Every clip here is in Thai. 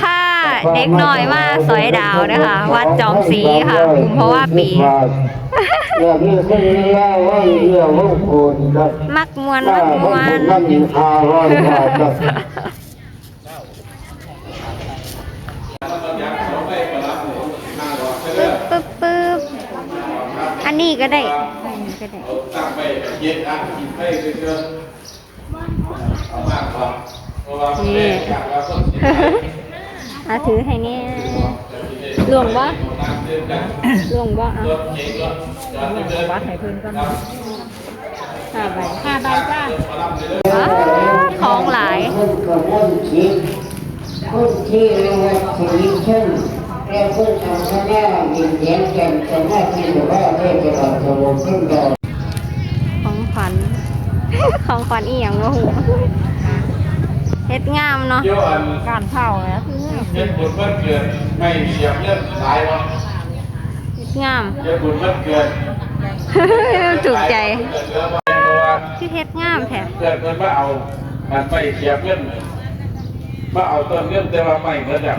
ผ้าเด็กน้อยมาสอยดาวนะคะ วัดจอมศรีค่ะกุมเพราะว่าปี มักมวนมักมวนปึ๊บปึ๊บปึ๊บอันนี้ก็ได้อันนี้ก็ได้ตั้งไปเย็ นอะกินไปเรื่อยๆเอามากกว่าเพราะว่ามันแรกจากเราต้องกินอาถือให้เนี่ยหลวงบ่หลวงบ่อะรถเก๋งรถจอดเดินวัดให้เพิ่นก็ห้าใบห้าใบจ้าว้าวของหลายคนกับคนคิดคนที่เรียกว่าชีวิตเช่นแล้วคนทำคณะยินเย็นแก่นสามารถที่จะว่าได้ตลอดตลอดขึ้นดอกของขวัญของขวัญอีหยังบ่หู เฮ็ดงามเนาะเที่ยวอันการเผาเนี่ยคือเย็นบุญวันเกิดไม่เสียบเงินหลายวะเฮ็ดงามเย็นบุญวันเกิดถูกใจเกิดเหลือมาเพราะว่าคือเฮ็ดงามแท้เกิดเพิ่นมาเอามันไม่เสียบเงินมาเอาต้นเงินแต่ว่าไม่เงินอะ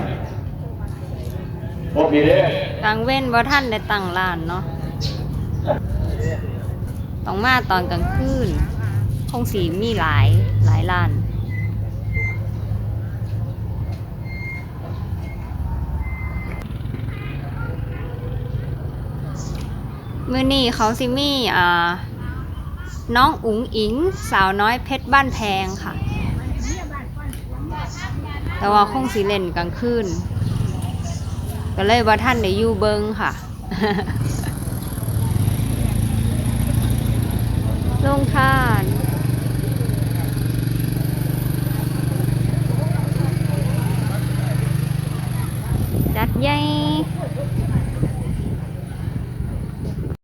บ่มีเด้กลางเว้นบ่ทันได้ตั้งร้านเนาะต้องมาตอนกลางคืนคงสีมีหลายหลายร้าน มื้อนี้เขาสิมี่น้องอุ๋งอิง สาวน้อยเพชรบ้านแพงค่ะ แต่ว่าคงสิเล่นกลางคืนก็เลยว่าท่านได้อยู่เบิงค่ะลงทานจัดใหญ่